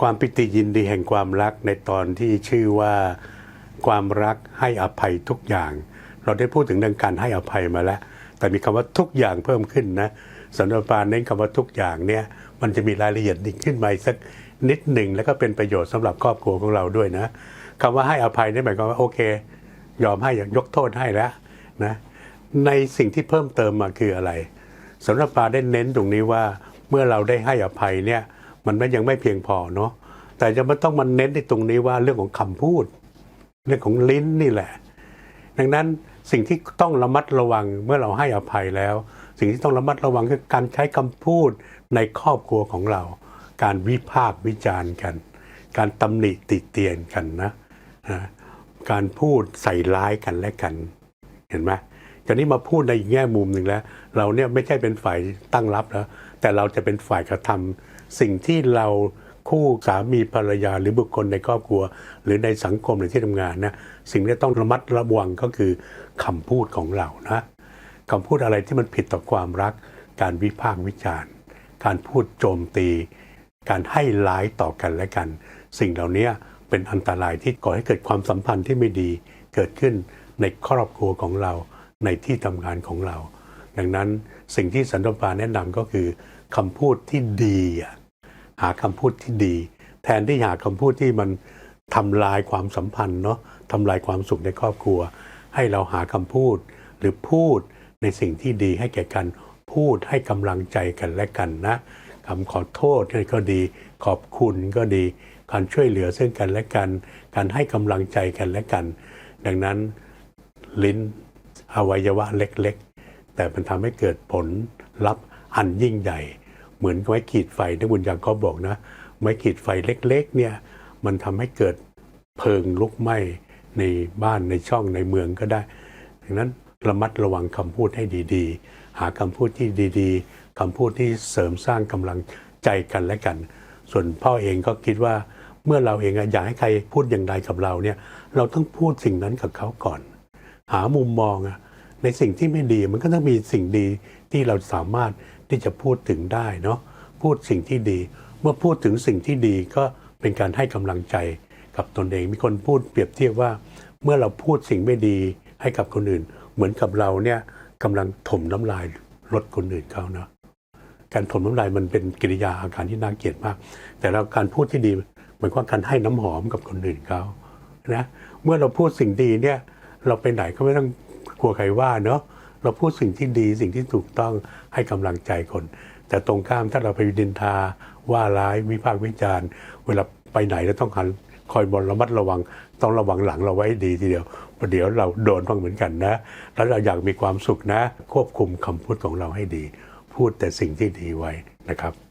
ความปิติยินดีแห่งความรักในตอนที่ชื่อว่าความรักให้อภัยทุกอย่าง เราได้พูดถึงเรื่องการให้อภัยมาแล้ว แต่มีคำว่าทุกอย่างเพิ่มขึ้นนะสำหรับปานเน้นคำว่าทุกอย่างเนี่ยมันจะมีรายละเอียดอีกขึ้นมาสักนิดหนึ่งแล้วก็เป็นประโยชน์สำหรับครอบครัวของเราด้วยนะคำว่าให้อภัยนี่หมายความว่าโอเค ยอมให้อย่างยกโทษให้แล้วนะในสิ่งที่เพิ่มเติมมาคืออะไรสำหรับปาได้เน้นตรงนี้ว่าเมื่อเราได้ให้อภัยเนี่ย มันไม่ยังไม่เพียงพอเนาะแต่จะมันต้องมาเน้นในตรงนี้ว่าเรื่องของคำพูด เรื่องของลิ้นนี่แหละ ดังนั้นสิ่งที่ต้องระมัดระวังเมื่อเราให้อภัยแล้ว สิ่งที่ต้องระมัดระวังคือการใช้คำพูดในครอบครัวของเรา การวิพากษ์วิจารณ์กัน การตำหนิติเตียนกันนะนะการพูดใส่ร้ายกันและกัน เห็นไหม ตอนนี้มาพูดในอีกแง่มุมหนึ่งแล้ว เราเนี่ยไม่ใช่เป็นฝ่ายตั้งรับแล้วแต่เราจะเป็นฝ่ายกระทำสิ่งที่เราคู่สามีภรรยาหรือบุคคลในครอบครัว หรือในสังคมหรือที่ทำงานนะสิ่งที่ต้องระมัดระวังก็คือคำพูดของเรานะคำพูดอะไรที่มันผิดต่อความรัก การวิพากษ์วิจารณ์ การพูดโจมตี การให้ร้ายต่อกันและกัน สิ่งเหล่านี้เป็นอันตรายที่ก่อให้เกิดความสัมพันธ์ที่ไม่ดีเกิดขึ้นในครอบครัวของเรา ในที่ทำงานของเรา ดังนั้นสิ่งที่สันตปาแนะนำก็คือคำพูดที่ดีหาคำพูดที่ดี แทนที่หาคำพูดที่มันทำลายความสัมพันธ์เนาะทำลายความสุขในครอบครัว ให้เราหาคำพูดหรือพูดในสิ่งที่ดีให้แก่กันพูดให้กำลังใจกันและกันนะคำขอโทษก็ดี ขอบคุณก็ดี การช่วยเหลือซึ่งกันและกัน การให้กำลังใจกันและกัน ดังนั้นลิ้น อวัยวะเล็กๆ แต่มันทำให้เกิดผลลัพธ์อันยิ่งใหญ่ เหมือนไม้ขีดไฟที่บุญยังก็บอกนะ ไม้ขีดไฟเล็กๆเนี่ยมันทำให้เกิดเพลิงลุกไหม้ในบ้านในช่องในเมืองก็ได้ดังนั้นระมัดระวังคำพูดให้ดีๆ หาคำพูดที่ดีๆคำพูดที่เสริมสร้างกำลังใจกันและกัน ส่วนพ่อเองก็คิดว่าเมื่อเราเองอะอยากให้ใครพูดอย่างไรกับเราเนี่ยเราต้องพูดสิ่งนั้นกับเขาก่อน หามุมมองอะในสิ่งที่ไม่ดีมันก็ต้องมีสิ่งดีที่เราสามารถที่จะพูดถึงได้เนาะพูดสิ่งที่ดี เมื่อพูดถึงสิ่งที่ดีก็เป็นการให้กำลังใจกับตนเอง มีคนพูดเปรียบเทียบว่า เมื่อเราพูดสิ่งไม่ดีให้กับคนอื่น เหมือนกับเราเนี่ยกำลังถมน้ำลายลดคนอื่นเขาเนาะการถมน้ำลายมันเป็นกิริยาอาการที่น่าเกลียดมาก แต่เราการพูดที่ดีเหมือนกับการให้น้ำหอมกับคนอื่นเขานะเมื่อเราพูดสิ่งดีเนี่ย เราไปไหนก็ไม่ต้องกลัวใครว่าเนาะเราพูดสิ่งที่ดีสิ่งที่ถูกต้องให้กำลังใจคน แต่ตรงข้ามถ้าเราไปดินทา ว่าร้ายวิพากษ์วิจารณ์ เวลาไปไหนเราต้องหันคอยบนระมัดระวัง ต้องระวังหลังเราไว้ดีทีเดียวเพราะเดี๋ยวเราโดนบ้างเหมือนกันนะ แล้วเราอยากมีความสุขนะ ควบคุมคำพูดของเราให้ดี พูดแต่สิ่งที่ดีไว้นะครับ